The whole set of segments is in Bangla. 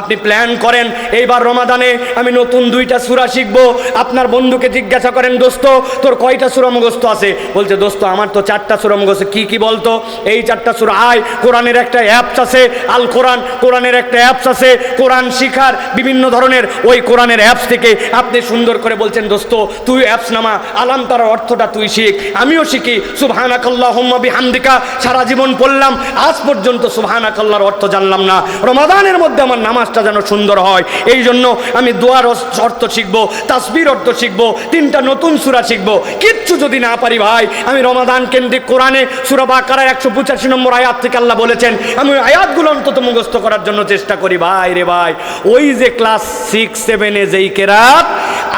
আপনি প্ল্যান করেন, এইবার রমাদানে আমি নতুন দুইটা সুরা শিখব। আপনার বন্ধুকে জিজ্ঞাসা করেন, দোস্ত, তোর কয়টা সুরা মুখস্থ আছে? বলছে, দোস্ত, আমার তো চারটা সুরা মুখস্থ, কি কি বলতো? এই চারটা সুরা, আয়, কোরআনের একটা অ্যাপস আছে, আল কোরআন, কোরআনের একটা অ্যাপস আছে, কোরআন শিখার বিভিন্ন ধরনের, ওই কোরআনের অ্যাপস থেকে আপনি সুন্দর করে বলছেন, দোস্ত, তুই অ্যাপস নামা, আলাম তার অর্থটা তুই শিখ। আমিও শিখি সুবহানাকাল্লাহ হুম্মাবি হামদিকা সারা জীবন পড়লাম, আজ পর্যন্ত সুবহানাকাল্লাহর অর্থ জানলাম না। রমাদানের মধ্যে আমার নামাজটা যেন সুন্দর হয়। এই জন্য আমি দোয়ার অর্থ শিখব, তাসবির অর্থ শিখব, তিনটা নতুন সুরা শিখব। কিচ্ছু যদি না পারি ভাই, আমি রমাদান কেন্দ্রিক কোরআনে সুরা বাকারা একশো পঁচাশি নম্বর আয়াত থেকে আল্লাহ বলেছেন, আমি আয়াতগুলো অন্তত মুখস্থ করার জন্য চেষ্টা করি ভাই রে ভাই। ওই যে ক্লাস সিক্স সেভেনে যেই কেরাত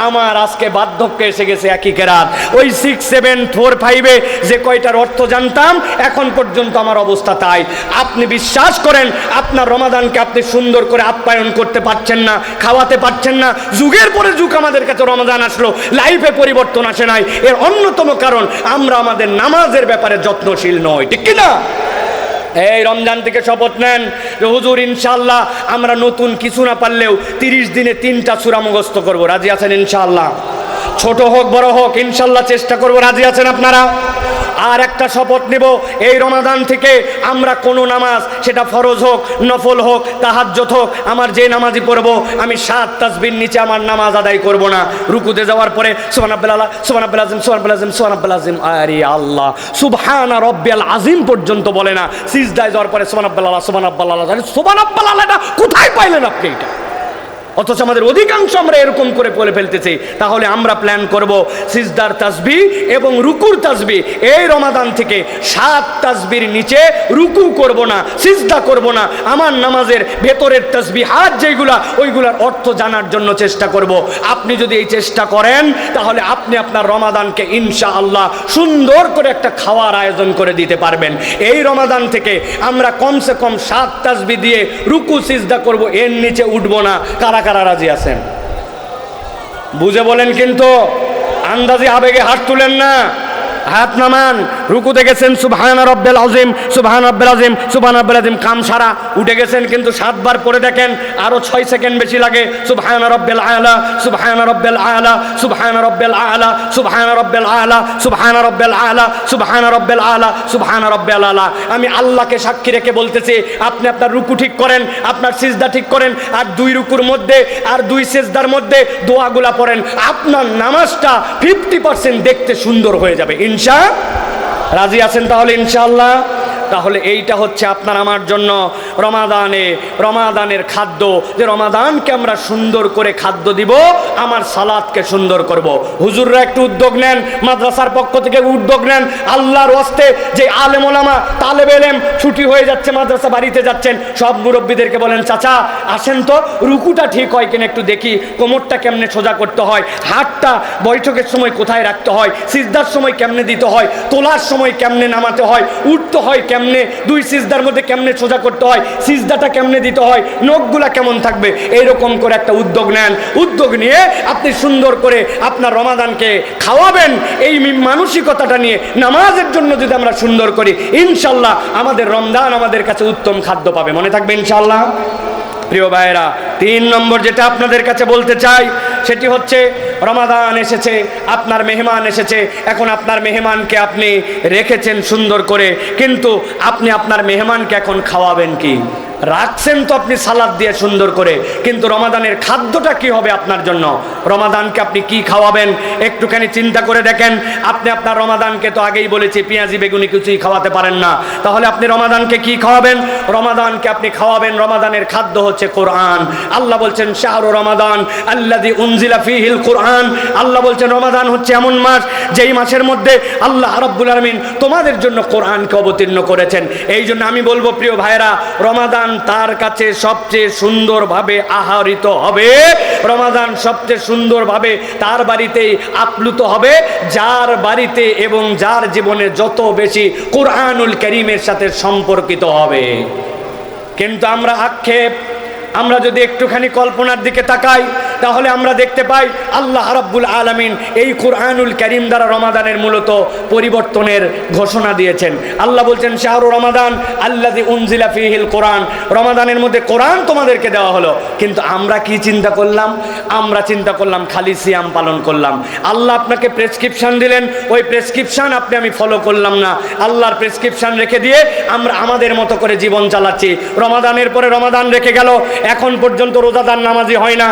আমার আজকে বার্ধক্য এসে গেছে একই কেরাত। ওই সিক্স সেভেন ফোর ফাইভে যে কয়টার অর্থ জানতাম, এখন পর্যন্ত আমার অবস্থা তাই। আপনি বিশ্বাস করেন, আপনার রমাদানকে আপনি সুন্দর করে আপ্যায়ন করতে পারছেন না, খাওয়াতে পারছেন না। যুগের পরে যুগ আমাদের কাছে রমাদান আসলো লাইফে পরিবর্তন আসে নাই। এর অন্যতম কারণ, আমরা আমাদের নামাজের ব্যাপারে যত্নশীল নয় ঠিক কিনা? এই রমজান থেকে শপথ নেন যে, হুজুর ইনশাল্লাহ আমরা নতুন কিছু না পারলেও তিরিশ দিনে তিনটা সুরা মুখস্থ করব। রাজি আছেন ইনশাল্লাহ ছোট হোক, বড় হোক, ইনশাল্লাহ চেষ্টা করব। রাজি আছেন আপনারা? আর একটা শপথ নেব। এই রমাদান থেকে আমরা কোনো নামাজ, সেটা ফরজ হোক, নফল হোক তাহাজ্জত হোক, আমার যে নামাজই পড়ব, আমি সাত তাসবির নিচে আমার নামাজ আদায় করব না। রুকুতে যাওয়ার পরে সুবান আব্বাল আজিম সুবান আব্বাল আজিম সুবান আব্বাল আজিম আরে আল্লাহ, সুবহানা রব্বিয়াল আজিম পর্যন্ত বলে না, সিজদায় যাওয়ার পরে সুবান আব্বাল্লাহ এটা কোথায় পাইলেন আপনি এটা? অথচ আমাদের অধিকাংশ আমরা এরকম করে বলে ফেলতেছি। তাহলে আমরা প্ল্যান করব সিজদার তাসবি এবং রুকুর তাসবি। এই রমাদান থেকে সাত তাসবির নিচে রুকু করব না, সিজদা করব না। আমার নামাজের ভেতরের তাসবি, হাত যেগুলা ওইগুলার অর্থ জানার জন্য চেষ্টা করব। আপনি যদি এই চেষ্টা করেন, তাহলে আপনি আপনার রমাদানকে ইনশা আল্লাহ সুন্দর করে একটা খাওয়ার আয়োজন করে দিতে পারবেন। এই রমাদান থেকে আমরা কমসে কম সাত তাসবি দিয়ে রুকু, সিজদা করব, এর নিচে উঠবো না। কারা কারা রাজি আছেন? বুঝে বলেন কিন্তু আন্দাজি আবেগে হাত তুলেন না। হাত নামান। রুকুতে গেছেন সুবহান রব্বেল আজিম সুবহান রব্বেল আজিম সুবহান রব্বেল আজিম কাম সারা উঠে গেছেন কিন্তু সাতবার পরে দেখেন আরও ছয় সেকেন্ড বেশি লাগে সুবহান রব্বেল আলা সুবহান রব্বেল আলা সুবহান রব্বেল আলা সুবহান রব্বেল আলা সুবহান রব্বেল আলা সুবহান রব্বেল আলা সুবহান রব্বেল আলা আমি আল্লাহকে সাক্ষী রেখে বলতেছি আপনি আপনার রুকু ঠিক করেন আপনার সিজদা ঠিক করেন আর দুই রুকুর মধ্যে আর দুই সেজদার মধ্যে দোয়াগুলা পড়েন আপনার নামাজটা ফিফটি পার্সেন্ট দেখতে সুন্দর হয়ে যাবে ইনশা রাজি আছেন তাহলে ইনশাল্লাহ তাহলে এইটা হচ্ছে আপনার আমার জন্য রমাদানে, রমাদানের খাদ্য, যে রমাদানকে আমরা সুন্দর করে খাদ্য দিব, আমার সালাদকে সুন্দর করব। হুজুররা একটু উদ্যোগ নেন, মাদ্রাসার পক্ষ থেকে উদ্যোগ নেন, আল্লাহর ওয়াস্তে যে আলেম ওলামা তালেব এলেম ছুটি হয়ে যাচ্ছে, মাদ্রাসা বাড়িতে যাচ্ছেন, সব মুরব্বীদেরকে বলেন, চাচা, আসেন তো, রুকুটা ঠিক হয় কিনা একটু দেখি, কোমরটা কেমনে সোজা করতে হয়, হাতটা বৈঠকের সময় কোথায় রাখতে হয়, সিজদার সময় কেমনে দিতে হয়, তোলার সময় কেমনে নামাতে হয়, উঠতে হয় কেমনে, দুই সিজদার মধ্যে কেমনে সোজা করতে হয় সিজদাটা কেমনে দিতে হয়, নখগুলা কেমন থাকবে, এইরকম করে একটা উদ্যোগ নেন। উদ্যোগ নিয়ে আপনি সুন্দর করে আপনার রমাদানকে খাওয়াবেন, এই মানসিকতাটা নিয়ে নামাজের জন্য যদি আমরা সুন্দর করি, ইনশাল্লাহ আমাদের রমদান আমাদের কাছে উত্তম খাদ্য পাবে। মনে থাকবে ইনশাল্লাহ? প্রিয় ভাইয়েরা, তিন নম্বর যেটা আপনাদের কাছে বলতে চাই, সেটি হচ্ছে রমাদান এসেছে, আপনার মেহমান এসেছে, এখন আপনার মেহমানকে আপনি রেখেছেন সুন্দর করে, কিন্তু আপনি আপনার মেহমানকে এখন খাওয়াবেন কি? রাখছেন তো আপনি সালাদ দিয়ে সুন্দর করে, কিন্তু রমাদানের খাদ্যটা কি হবে আপনার জন্য? রমাদানকে আপনি কি খাওয়াবেন? একটুখানি চিন্তা করে দেখেন, আপনি আপনার রমাদানকে তো আগেই বলেছি, পেঁয়াজি বেগুনি কিছুই খাওয়াতে পারেন না। তাহলে আপনি রমাদানকে কি খাওয়াবেন? রমাদানকে আপনি খাওয়াবেন, রমাদানের খাদ্য হচ্ছে কোরআন। আল্লাহ বলছেন, শাহরু রমাদান আল্লাদি উনজিলা ফিহিল কোরআন। আল্লাহ বলছেন, রমাদান হচ্ছে এমন মাস, যেই মাসের মধ্যে আল্লাহ রব্বুল আলমিন তোমাদের জন্য কোরআনকে অবতীর্ণ করেছেন। এই জন্য আমি বলব, প্রিয় ভাইরা রমাদান তার কাছে সবচেয়ে সুন্দরভাবে আহরিত হবে। রমাদান সবচেয়ে সুন্দরভাবে তার বাড়িতেই আপ্লুত হবে। যার বাড়িতে এবং যার জীবনে যত বেশি কোরআনুল করিমের সাথে সম্পর্কিত হবে। কিন্তু আমরা আক্ষেপ, আমরা যদি একটুখানি কল্পনার দিকে তাকাই তাহলে আমরা দেখতে পাই আল্লাহ রাব্বুল আলামিন এই কোরআনুল করিম দ্বারা রমাদানের মূলত পরিবর্তনের ঘোষণা দিয়েছেন। আল্লাহ বলছেন, শাহরু রমাদান আল্লাদি উনজিলা ফিহিল কোরআন। রমাদানের মধ্যে কোরআন তোমাদেরকে দেওয়া হলো। কিন্তু আমরা কি চিন্তা করলাম? আমরা চিন্তা করলাম, খালি সিয়াম পালন করলাম। আল্লাহ আপনাকে প্রেসক্রিপশন দিলেন। ওই প্রেসক্রিপশন আপনি আমি ফলো করলাম না। আল্লাহর প্রেসক্রিপশন রেখে দিয়ে আমরা আমাদের মতো করে জীবন চালাচ্ছি। রমাদানের পরে রমাদান রেখে গেল। এখন পর্যন্ত রোজাদার নামাজি হয় না।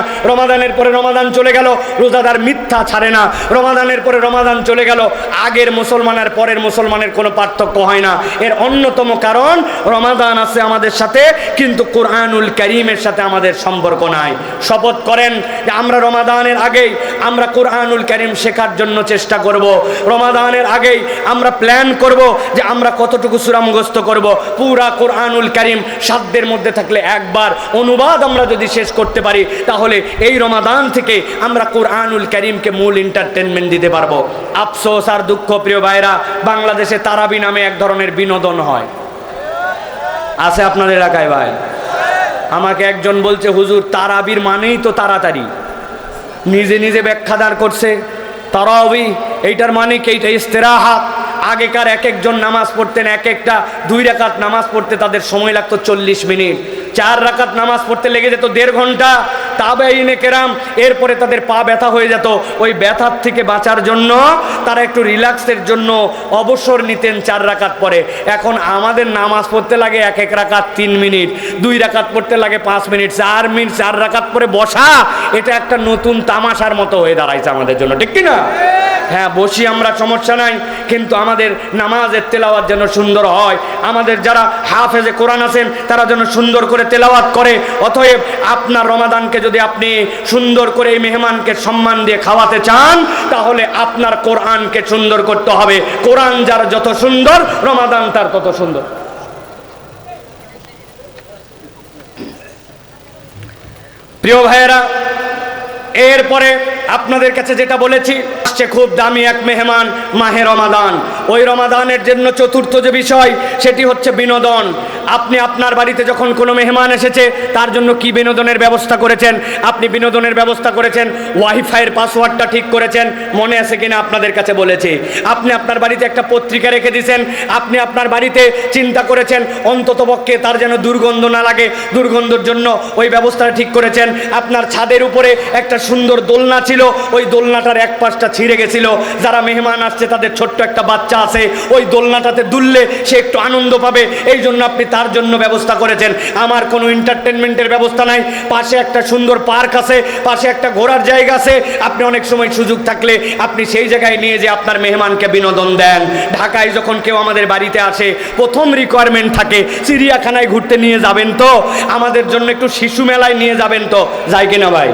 রমাদানের পরে রমাদান চলে গেল, রোজাদার মিথ্যা ছাড়ে না। রমাদানের পরে রমাদান চলে গেল, আগের মুসলমান আর পরের মুসলমানের কোনো পার্থক্য হয় না। এর অন্যতম কারণ, রমাদান আছে আমাদের সাথে, কিন্তু কোরআনুল করিমের সাথে আমাদের সম্পর্ক নাই। শপথ করেন যে আমরা রমাদানের আগেই আমরা কোরআনুল করিম শেখার জন্য চেষ্টা করব। রমাদানের আগেই আমরা প্ল্যান করব যে আমরা কতটুকু সুরা মুখস্থ করব। পুরা কোরআনুল করিম সাধ্যের মধ্যে থাকলে একবার অনুবাদ আমরা যদি শেষ করতে পারি, তাহলে এই রমাদান থেকে আমরা কোরআনুল করিমকে মূল এন্টারটেনমেন্ট দিতে পারব। আফসোস আর দুঃখ, প্রিয় ভাইরা বাংলাদেশে তারাবি নামে এক ধরনের বিনোদন হয়। আছে আপনার এলাকায় ভাই? আমাকে একজন বলছে, হুজুর, তারাবির মানেই তো তাড়াতাড়ি। নিজে নিজে ব্যাখ্যাদার করছে, তারাবি, এইটার মানে কি? এইটা ইস্তেরাহাত। আগেকার এক একজন নামাজ পড়তেন এক একটা দুই রাকাত নামাজ পড়তে তাদের সময় লাগতো চল্লিশ মিনিট। চার রাকাত নামাজ পড়তে লেগে যেত দেড় ঘণ্টা। তাবেইনে কেরাম, এরপরে তাদের পা ব্যথা হয়ে যেত। ওই ব্যথার থেকে বাঁচার জন্য তারা একটু রিল্যাক্সের জন্য অবসর নিতেন চার রাকাত পরে। এখন আমাদের নামাজ পড়তে লাগে এক এক রাকাত তিন মিনিট, দুই রাকাত পড়তে লাগে পাঁচ মিনিট, চার মিনিট, চার রাকাত পরে বসা, এটা একটা নতুন তামাশার মতো হয়ে দাঁড়াইছে আমাদের জন্য, ঠিক কি না হ্যাঁ বসি আমরা, সমস্যা নাই, কিন্তু আমাদের নামাজের তেলাওয়াত যেন সুন্দর হয়। আমাদের যারা হাফেজে কোরআন আছেন, তারা যেন সুন্দর করে তেলাওয়াত করে, অতএব আপনার রমাদানকে যদি আপনি সুন্দর করে এই মেহমানকে সম্মান দিয়ে খাওয়াতে চান, তাহলে আপনার কোরআনকে সুন্দর করতে হবে। কোরআন যার যত সুন্দর, রমাদান তার তত সুন্দর। প্রিয় ভাইয়েরা, এরপরে আপনাদের কাছে যেটা বলেছি আসছে খুব দামি এক মেহমান মাহে রমাদান। ওই রমাদানের জন্য চতুর্থ যে বিষয়, সেটি হচ্ছে বিনোদন। আপনি আপনার বাড়িতে যখন কোনো মেহমান এসেছে, তার জন্য কি বিনোদনের ব্যবস্থা করেছেন? আপনি বিনোদনের ব্যবস্থা করেছেন, ওয়াইফাইয়ের পাসওয়ার্ডটা ঠিক করেছেন, মনে আছে কিনা আপনাদের কাছে বলেছি। আপনি আপনার বাড়িতে একটা পত্রিকা রেখে দিয়েছেন, আপনি আপনার বাড়িতে চিন্তা করেছেন অন্ততপক্ষে তার যেন দুর্গন্ধ না লাগে, দুর্গন্ধর জন্য ওই ব্যবস্থাটা ঠিক করেছেন। আপনার ছাদের উপরে একটা সুন্দর দোলনা ছিল ওই দোলনাটার এক পাশটা ছিঁড়ে গেছিল। যারা মেহমান আসছে, তাদের ছোট্ট একটা বাচ্চা আছে, ওই দোলনাটাতে দুললে সে একটু আনন্দ পাবে। এই জন্য আপনি তার জন্য ব্যবস্থা করেছেন। আমার কোনো এন্টারটেনমেন্টের ব্যবস্থা নাই। পাশে একটা সুন্দর পার্ক আছে, পাশে একটা ঘোরার জায়গা আছে। আপনি অনেক সময় সুযোগ থাকলে আপনি সেই জায়গায় নিয়ে যে আপনার মেহমানকে বিনোদন দেন। ঢাকায় যখন কেউ আমাদের বাড়িতে আসে, প্রথম রিকোয়ারমেন্ট থাকে, চিড়িয়াখানায় ঘুরতে নিয়ে যাবেন তো? আমাদের জন্য একটু শিশু মেলায় নিয়ে যাবেন তো? যাই কিনা ভাই?